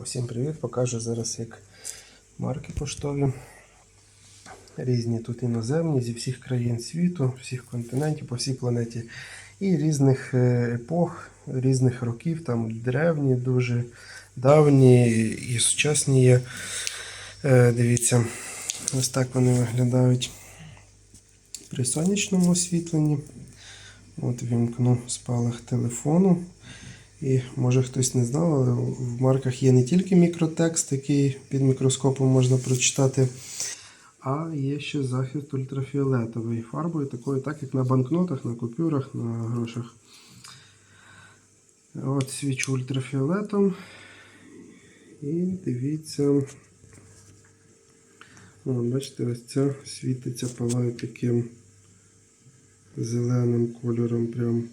Усім привіт! Покажу зараз як марки поштові. Різні тут іноземні зі всіх країн світу, всіх континентів, по всій планеті. І різних е, епох, різних років, там древні, дуже давні і сучасні є. Е, Дивіться, ось так вони виглядають при сонячному освітленні. От вімкну спалах телефону. І може хтось не знав, але в марках є не тільки мікротекст, який під мікроскопом можна прочитати, а є ще захист ультрафіолетової фарбою, такою, так як на банкнотах, на купюрах, на грошах. От свічу ультрафіолетом. І дивіться. О, бачите, ось ця світиться, палає таким зеленим кольором. прям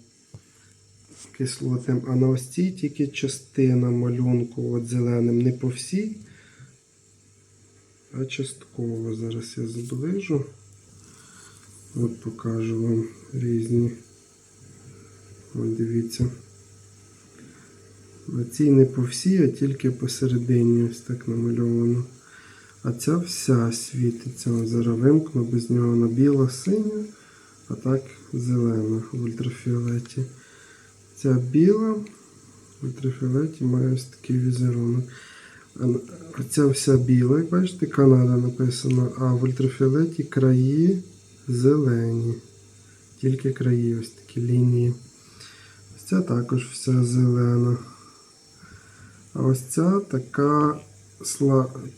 кислотним, а на ось цій тільки частина малюнку от зеленим, не по всій, а частково. Зараз я зближу. От покажу вам різні. От дивіться. На цій не по всій, а тільки посередині ось так намальовано. А ця вся світиться. Ось зараз вимкну, без нього на біла синя, а так зелена в ультрафіолеті. Ця біла в ультрафіолеті має ось такий візерунок. А ця вся біла, як бачите, Канада написано, а в ультрафіолеті краї зелені. Тільки краї, ось такі лінії. Ось ця також вся зелена. А ось ця така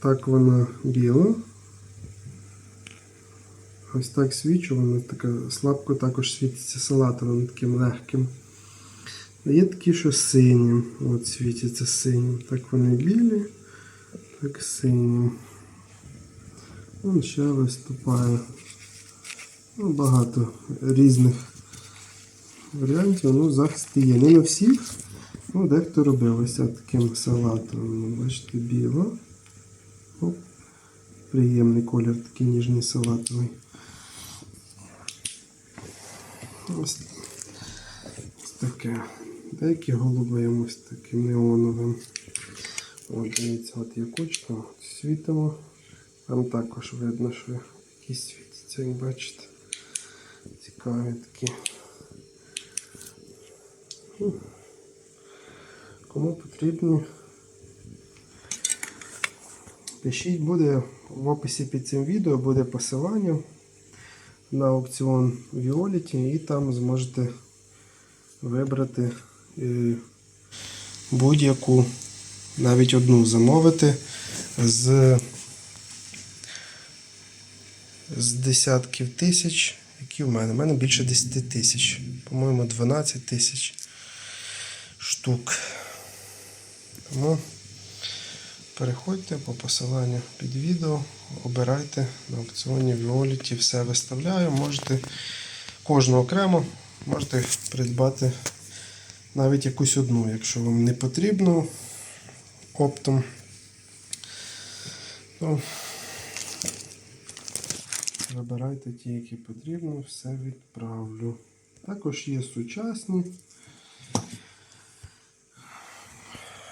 так вона біла. Ось так свічу, вона така слабко також світиться салатовим таким легким. Є такі, що синім. От світяться синім. Так вони білі, так синім. Вон ще виступає. Ну, багато різних варіантів. Ну, захист є. Не на всіх. Ну, дехто робив ось таким салатом. Бачите, біло. Оп. Приємний колір, такий ніжний салатовий. Ось таке. Деякі голубим ось таким неоновим. От, дивіться, от є кучка, от світимо. Там також видно, що якісь світяться, як бачите. Цікаві такі. Кому потрібні, пишіть, буде в описі під цим відео буде посилання на аукціон Violet і там зможете вибрати будь-яку, навіть одну замовити з, з десятків тисяч, які в мене. У мене більше 10 тисяч, по-моєму, 12 тисяч штук. Тому переходьте по посиланню під відео, обирайте на аукціоні Violet, все виставляю. Можете кожну окремо можете придбати навіть якусь одну, якщо вам не потрібно оптом. То вибирайте ті, які потрібно, все відправлю. Також є сучасні.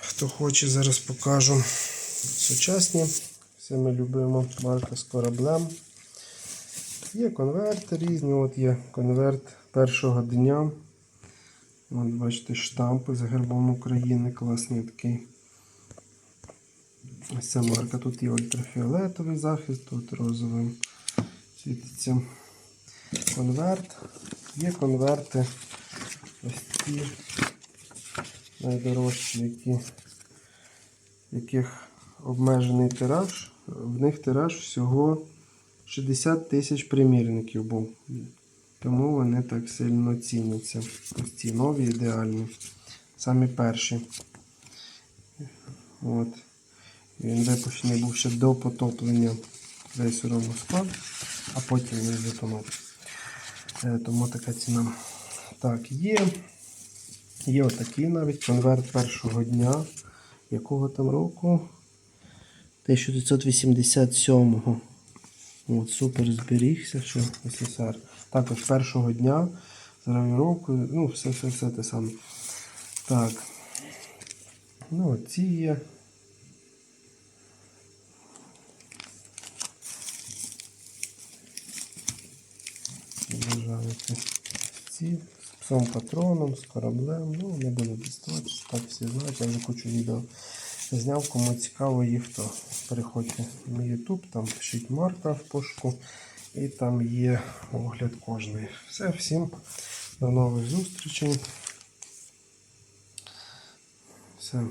Хто хоче, зараз покажу сучасні. Все ми любимо марка з кораблем. Є конверти різні, от є конверт першого дня. От бачите, штампи з гербом України, класний такий. Ось ця марка. Тут є ультрафіолетовий захист, тут розовим світиться конверт. Є конверти ось ці найдорожчі, які, яких обмежений тираж. В них тираж всього 60 тисяч примірників був. Тому вони так сильно ціняться. Ось ці нові ідеальні. Самі перші. От. Він випущений був ще до потоплення крейсеру Москва, а потім він затонув. Е, Тому така ціна. Так, є. Є отакий навіть конверт першого дня. Якого там року? 1987-го. От, Супер зберігся, що СССР. Також першого дня з року, ну, все-все-все те саме. Так. Ну, ці є. Ці з псом патроном, з кораблем, ну, не буду дістатися, так всі знають, я вже кучу відео зняв. Кому цікаво їх, хто. переходьте на YouTube, там пишіть марка в пошуку, і там є огляд кожної. Все, всім до нових зустрічей. Все.